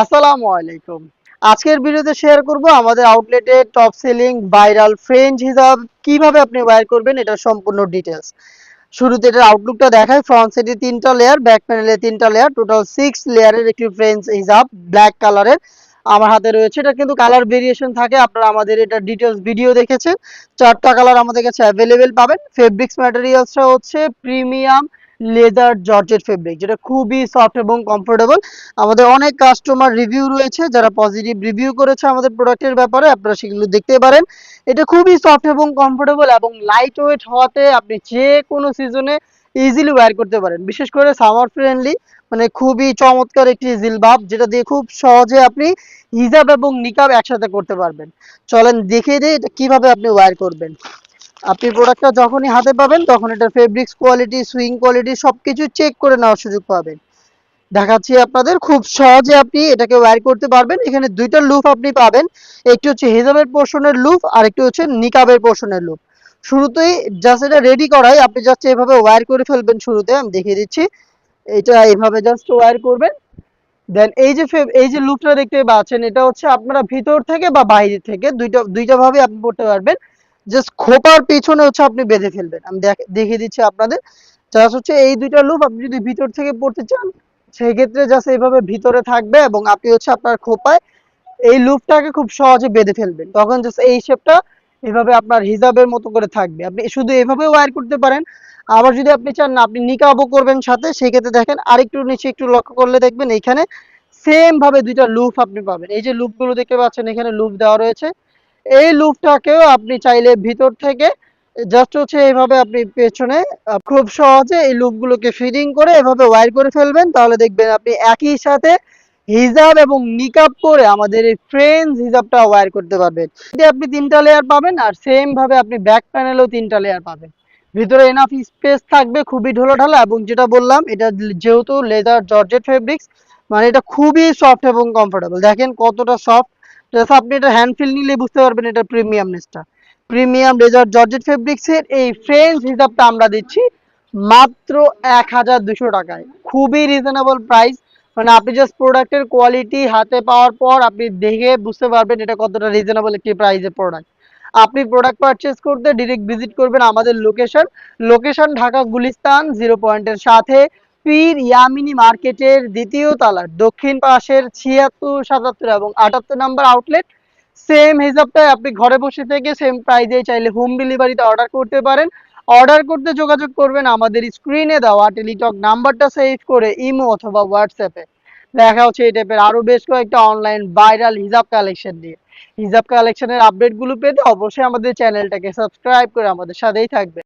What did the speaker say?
আসসালামু আলাইকুম। আজকের ভিডিওতে শেয়ার করব আমাদের আউটলেটে টপ সেলিং ভাইরাল ফ্রেঞ্চ হিসাব কীভাবে আপনি ওয়্যার করবেন, এটা সম্পূর্ণ ডিটেলস শুরুতে এটার আউটলুকটা দেখায় ফ্রন্ট সাইডে তিনটা লেয়ার ব্যাক প্যানেলে তিনটা লেয়ার টোটাল সিক্স লেয়ারের একটি ফ্রেঞ্চ হিসাব ব্ল্যাক কালারের আমার হাতে রয়েছে, এটা কিন্তু কালার ভেরিয়েশন থাকে, আপনারা আমাদের এটা ডিটেলস ভিডিও দেখেছেন। চারটা কালার আমাদের কাছে অ্যাভেলেবেল পাবেন। ফেব্রিক্স ম্যাটেরিয়ালসটা হচ্ছে প্রিমিয়াম লেদার জর্জেট ফেব্রিক যেটা খুবই সফট এবং কমফোর্টেবল আমাদের অনেক কাস্টমার রিভিউ রয়েছে, যারা পজিটিভ রিভিউ করেছে আমাদের প্রোডাক্টের ব্যাপারে, আপনারা সেগুলো দেখতে পারেন। এটা খুবই সফট এবং কমফোর্টেবল এবং লাইট ওয়েট হওয়াতে আপনি যে কোনো সিজনে ইজিলি ওয়্যার করতে পারেন। বিশেষ করে সামার ফ্রেন্ডলি মানে খুবই চমৎকার একটি জিলবাব, যেটা দিয়ে খুব সহজে আপনি হিজাব এবং নিকাব একসাথে করতে পারবেন। চলেন দেখিয়ে দিই এটা কীভাবে আপনি ওয়্যার করবেন। আপনি প্রোডাক্টটা যখনই হাতে পাবেন, তখন এটা ফেব্রিক্স কোয়ালিটি সুইং কোয়ালিটি সবকিছু চেক করে নেওয়ার সুযোগ পাবেন। দেখাচ্ছি আপনাদের, খুব সহজে আপনি এটাকে ওয়্যার করতে পারবেন। এখানে দুইটা লুপ আপনি পাবেন, একটি হচ্ছে হিজাবের পোর্শনের লুপ আর একটি হচ্ছে নিকাবের পোর্শনের লুপ শুরুতেই জাস্ট এটা রেডি করাই, আপনি জাস্ট এভাবে ওয়্যার করে ফেলবেন শুরুতে, আমি দেখিয়ে দিচ্ছি। এটা এভাবে জাস্ট ওয়্যার করবেন। দেন এই যে এই যে লুপটা দেখতে পাচ্ছেন, এটা হচ্ছে আপনারা ভিতর থেকে বা বাইরে থেকে, দুইটা দুইটা ভাবে আপনি পড়তে পারবেন। জাস্ট খোপার পেছনে হচ্ছে আপনি বেঁধে ফেলবেন। আমি দেখিয়ে দিচ্ছি আপনাদের। জাস্ট হচ্ছে এই দুইটা লুপ আপনি যদি ভিতর থেকে পড়তে চান সেই ক্ষেত্রে জাস্ট এইভাবে ভিতরে থাকবে এবং আপনি হচ্ছে আপনার খোপায় এই লুপটাকে খুব সহজে বেঁধে ফেলবেন। তখন জাস্ট এই শেপটা এভাবে আপনার হিজাবের মতো করে থাকবে। আপনি শুধু এভাবে ওয়্যার করতে পারেন। আবার যদি আপনি চান না, আপনি নিকাবও করবেন সাথে। সেই ক্ষেত্রে দেখেন আরেকটু নিচে একটু লক্ষ্য করলে দেখবেন এইখানে সেম ভাবে দুইটা লুপ আপনি পাবেন। এই যে লুপগুলো দেখতে পাচ্ছেন, এখানে লুপ দেওয়া রয়েছে। এই লুপটাকেও আপনি চাইলে ভিতর থেকে জাস্ট হচ্ছে এইভাবে আপনি পেছনে খুব সহজে এই লুপগুলোকে ফিডিং করে এভাবে ওয়্যার করে ফেলবেন। তাহলে দেখবেন আপনি একই সাথে হিজাব এবং নিকাব করে আমাদের এই ফ্রেন্স হিজাবটা ওয়্যার করতে পারবেন। এতে আপনি তিনটা লেয়ার পাবেন আর সেম ভাবে আপনি ব্যাক প্যানেলেও তিনটা লেয়ার পাবেন। ভিতরে এনাফ স্পেস থাকবে খুবই ঢোলাঢালা এবং যেটা বললাম, এটা যেহেতু লেদার জর্জেট ফেব্রিক্স মানে এটা খুবই সফট এবং কমফোর্টেবল দেখেন কতটা সফট জাস্ট আপনি এটা হ্যান্ড ফিল নিলে বুঝতে পারবেন এটা প্রিমিয়ামনেসটা প্রিমিয়াম লেজার জর্জেট ফেব্রিক্সের এই ফ্রেঞ্চ হিসাবটা আমরা দিচ্ছি মাত্র এক হাজার দুশো টাকায়। খুবই রিজনেবল প্রাইস মানে আপনি জাস্ট প্রোডাক্টের কোয়ালিটি হাতে পাওয়ার পর আপনি দেখে বুঝতে পারবেন এটা কতটা রিজনেবল একটি প্রাইসের প্রোডাক্ট আপনি প্রোডাক্ট পারচেস করতে ডিরেক্ট ভিজিট করবেন আমাদের location location Dhaka Gulistan zero পয়েন্টের সাথে। পীর ইয়ামিনী মার্কেটের দ্বিতীয় তলার দক্ষিণ পাশের ছিয়াত্তর, সাতাত্তর এবং আটাত্তর নাম্বার আউটলেট সেম হিসাবটাই আপনি ঘরে বসে থেকে সেম প্রাইজে চাইলে হোম ডেলিভারিতে অর্ডার করতে পারেন। অর্ডার করতে যোগাযোগ করবেন আমাদের স্ক্রিনে দেওয়া টেলিটক নাম্বারটা সেভ করে ইমো অথবা হোয়াটসঅ্যাপে দেখা হচ্ছে এই টাইপের আরও বেশ কয়েকটা অনলাইন ভাইরাল হিজাব কালেকশন নিয়ে। হিজাব কালেকশনের আপডেটগুলো পেতে অবশ্যই আমাদের চ্যানেলটাকে সাবস্ক্রাইব করে আমাদের সাথেই থাকবে